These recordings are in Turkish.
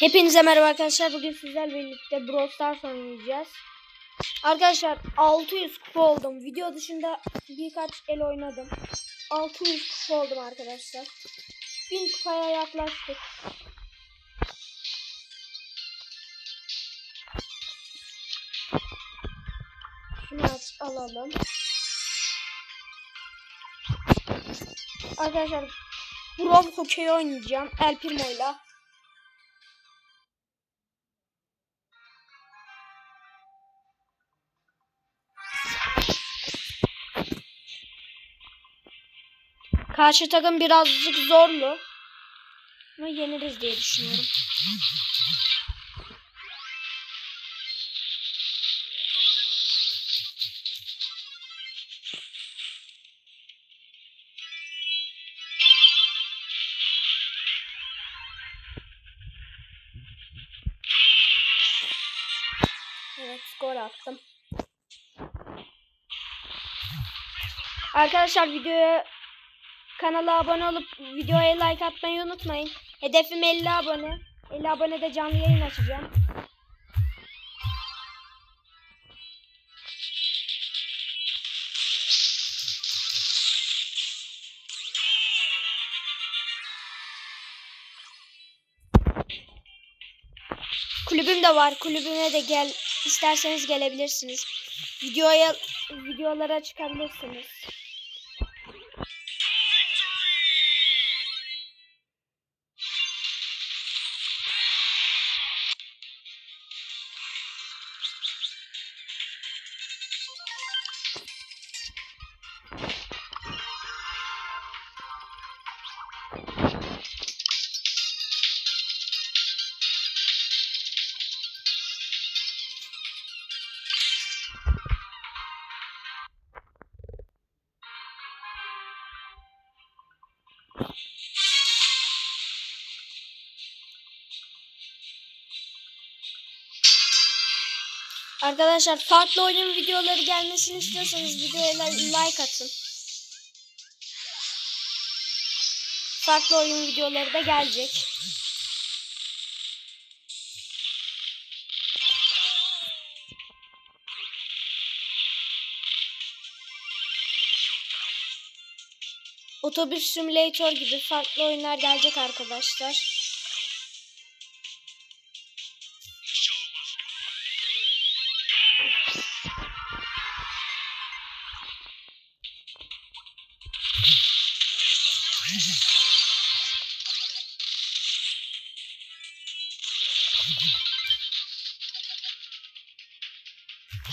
Hepinize merhaba arkadaşlar. Bugün sizlerle birlikte Brawl Stars oynayacağız. Arkadaşlar 600 kupa oldum. Video dışında birkaç el oynadım. 600 kupa oldum arkadaşlar. 1000 kupaya yaklaştık. Şunu alalım. Arkadaşlar Brawl Hokey oynayacağım. El Primo'yla. Karşı takım birazcık zorlu. Ama yeniriz diye düşünüyorum. Evet gol attım. Arkadaşlar videoya kanala abone olup videoya like atmayı unutmayın. Hedefim 50 abone. 50 abonede canlı yayın açacağım. Kulübüm de var. Kulübüme de gel isterseniz gelebilirsiniz. Videoya videolara çıkabilirsiniz. Arkadaşlar farklı oyun videoları gelmesini istiyorsanız videoya like atın. Farklı oyun videoları da gelecek. Otobüs simülatör gibi farklı oyunlar gelecek arkadaşlar.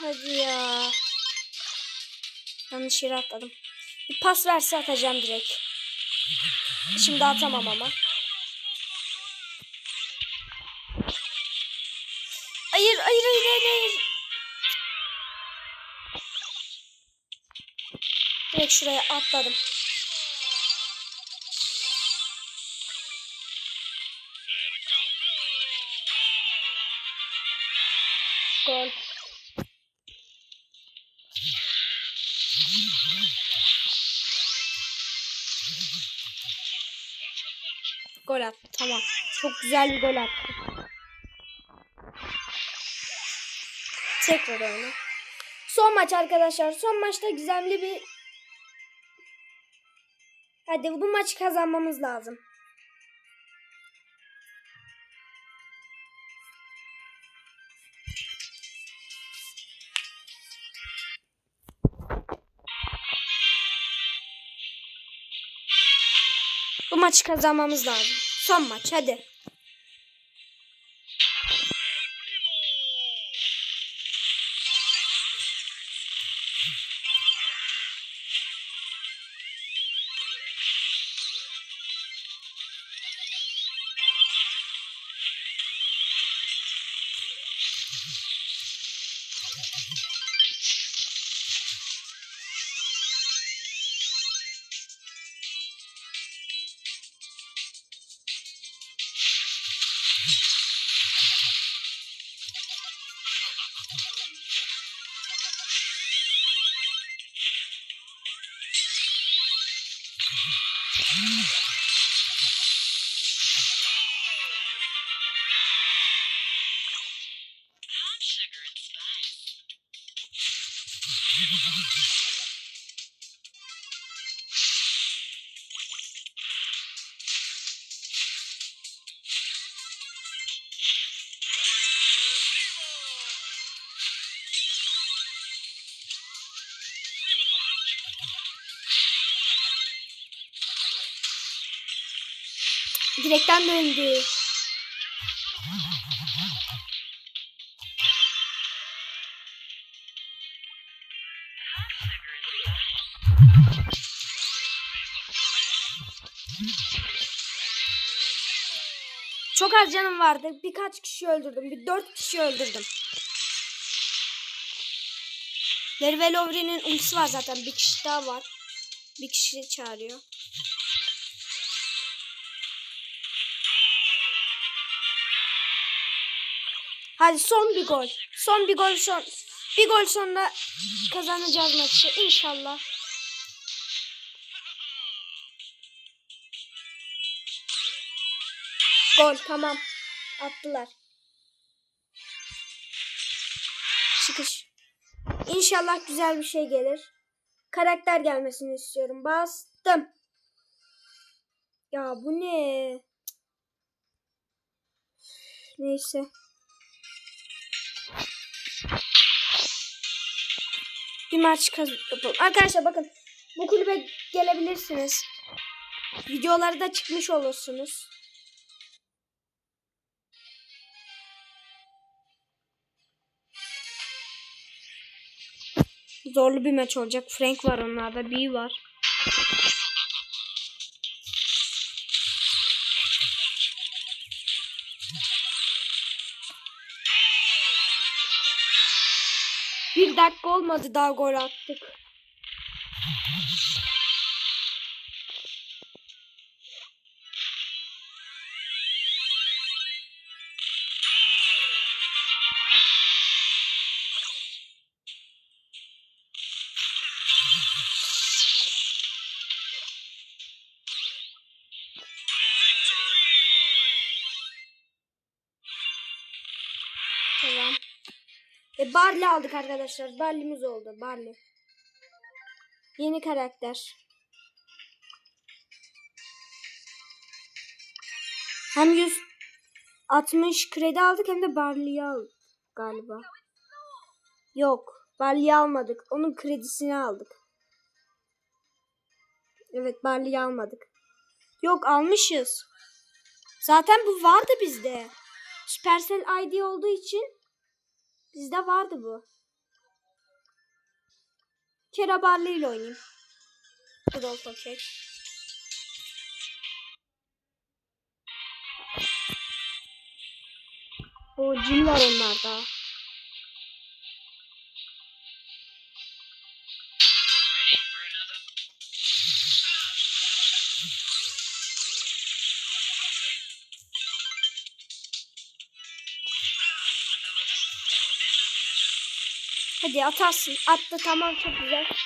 Hadi ya. Yanlış yere atladım. Bir pas verse atacağım direkt. Şimdi atamam ama. Hayır, hayır, hayır, hayır, hayır. Direkt şuraya atladım. Gol attı. Tamam. Çok güzel bir gol attı. Tekrar oyna. Son maç arkadaşlar. Son maçta gizemli bir Hadi bu maçı kazanmamız lazım. Bu maçı kazanmamız lazım. Son maç hadi. Direkten döndü. Çok az canım vardı. Birkaç kişi öldürdüm. Bir dört kişi öldürdüm. Larry ve Lowry'nin ultisi var zaten. Bir kişi daha var. Bir kişi çağırıyor. Hadi son bir gol. Son bir gol son. Bir gol sonra kazanacağız maçı inşallah. Gol tamam. Attılar. Çıkış. İnşallah güzel bir şey gelir. Karakter gelmesini istiyorum. Bastım. Ya bu ne? Neyse. Bir maç kaz yapalım. Arkadaşlar bakın bu kulübe gelebilirsiniz. Videoları da çıkmış olursunuz. Zorlu bir maç olacak. Frank var onlarda. B var. Bir dakika olmadı daha gol attık. E Barley aldık arkadaşlar. Barley'miz oldu. Barley. Yeni karakter. Hem 160 kredi aldık hem de Barley'i aldık galiba. Yok. Barley'i almadık. Onun kredisini aldık. Evet Barley'i almadık. Yok almışız. Zaten bu vardı bizde. Supercell ID olduğu için Bizde vardı bu. Kera Barley ile oynayayım. Brawl Pocket. O cin var onlarda. Hadi atarsın. Attı tamam çok güzel. Bir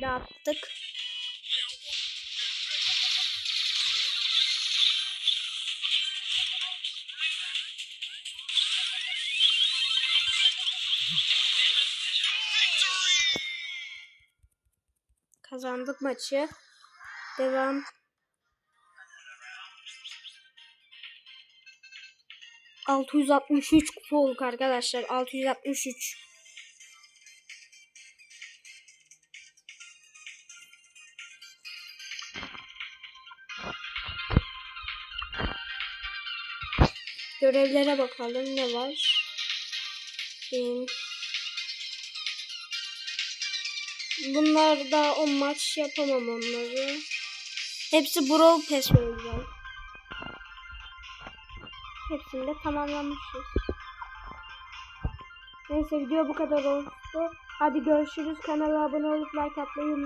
tane attık. Kazandık maçı. Devam. ...663 kupa olduk arkadaşlar. 663. Görevlere bakalım ne var. Bunlar da o maç yapamam onları. Hepsi Brawl Pass olacak. Hepsini de tamamlamışız. Neyse video bu kadar oldu. Hadi görüşürüz. Kanala abone olup like atmayı.